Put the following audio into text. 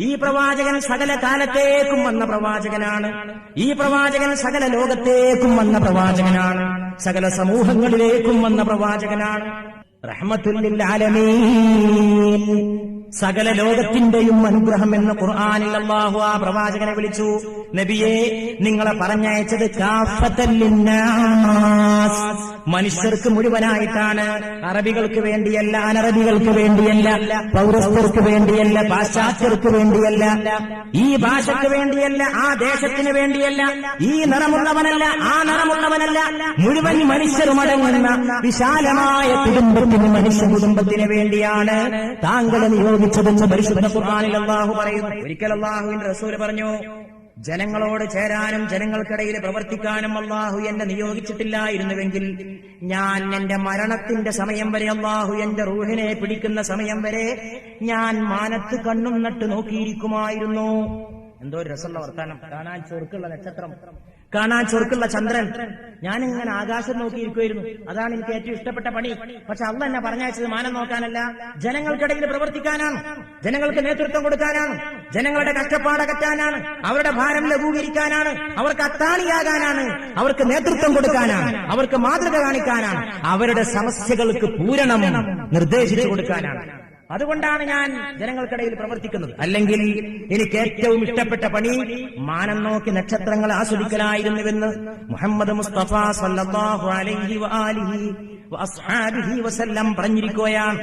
ഈ പ്രവാചകൻ സകല കാലത്തേക്കും വന്ന പ്രവാചകനാണ്. ഈ പ്രവാചകൻ സകല ലോകത്തേക്കും വന്ന പ്രവാചകനാണ്. സകല സമൂഹങ്ങളിലേക്കും വന്ന പ്രവാചകനാണ്. റഹ്മത്തുല്ലിൽ ആലമീൻ സകല ലോകത്തിന്റെയും അനുഗ്രഹം എന്ന് ഖുർആാനിൽ അള്ളാഹു ആ പ്രവാചകനെ വിളിച്ചു. നബിയെ നിങ്ങളെ പറഞ്ഞയച്ചത് കാഫത്തല്ലിന്നാസ്. മനുഷ്യർക്ക് മുഴുവനായിട്ടാണ്. അറബികൾക്ക് വേണ്ടിയല്ല അനറബികൾക്ക് വേണ്ടിയല്ല പൗരസ്ഥർക്ക് വേണ്ടിയല്ല പാശ്ചാത്യർക്ക് വേണ്ടിയല്ല ഈ ഭാഷയ്ക്ക് വേണ്ടിയല്ല ആ ദേശത്തിന് വേണ്ടിയല്ല ഈ നിറമുള്ളവനല്ല ആ നിറമുള്ളവനല്ല. മുഴുവൻ മനുഷ്യരുമടങ്ങുന്ന വിശാലമായ കുടുംബത്തിന് മനുഷ്യ കുടുംബത്തിന് വേണ്ടിയാണ് താങ്കളെ നിയോഗിച്ചതെന്ന് പരിശുദ്ധ ഖുർആനിൽ അള്ളാഹു പറയുന്നു. ഒരിക്കൽ അള്ളാഹുവിന്റെ റസൂൽ പറഞ്ഞു ജനങ്ങളോട് ചേരാനും ജനങ്ങൾക്കിടയിൽ പ്രവർത്തിക്കാനും അള്ളാഹു എന്നെ നിയോഗിച്ചിട്ടില്ലായിരുന്നുവെങ്കിൽ ഞാൻ എന്റെ മരണത്തിന്റെ സമയം വരെ അള്ളാഹു എന്റെ റൂഹിനെ പിടിക്കുന്ന സമയം വരെ ഞാൻ മാനത്ത് കണ്ണും നട്ട് നോക്കിയിരിക്കുമായിരുന്നു. എന്തോ രസമുള്ള വർത്താനം. കാണാൻ ചൊറുക്കുള്ള നക്ഷത്രം. കാണാൻ ചൊറുക്കുള്ള ചന്ദ്രൻ. ഞാനിങ്ങനെ ആകാശം നോക്കിയിരിക്കുമായിരുന്നു അതാണ് എനിക്ക് ഏറ്റവും ഇഷ്ടപ്പെട്ട പണി. പക്ഷെ അള്ള എന്നെ പറഞ്ഞയച്ചത് മാനം നോക്കാനല്ല. ജനങ്ങൾക്കിടയിൽ പ്രവർത്തിക്കാനാണ്. ജനങ്ങൾക്ക് നേതൃത്വം കൊടുക്കാനാണ്. ജനങ്ങളുടെ കഷ്ടപ്പാടകറ്റാനാണ് അവരുടെ ഭാരം ലഘൂകരിക്കാനാണ്. അവർക്ക് അത്താണിയാകാനാണ്. അവർക്ക് നേതൃത്വം കൊടുക്കാനാണ്. അവർക്ക് മാതൃക കാണിക്കാനാണ്. അവരുടെ സമസ്യകൾക്ക് പൂരണം നിർദ്ദേശിച്ചു കൊടുക്കാനാണ്. അതുകൊണ്ടാണ് ഞാൻ ജനങ്ങൾക്കിടയിൽ പ്രവർത്തിക്കുന്നത്. അല്ലെങ്കിൽ എനിക്ക് ഏറ്റവും ഇഷ്ടപ്പെട്ട പണി മാനം നോക്കി നക്ഷത്രങ്ങൾ ആസ്വദിക്കലായിരുന്നുവെന്ന് മുഹമ്മദ് മുസ്തഫ സല്ലാഹു അലൈഹി വാലിഹി വഅസ്ഹാബിഹി വസല്ലം പറഞ്ഞിരിക്കുകയാണ്.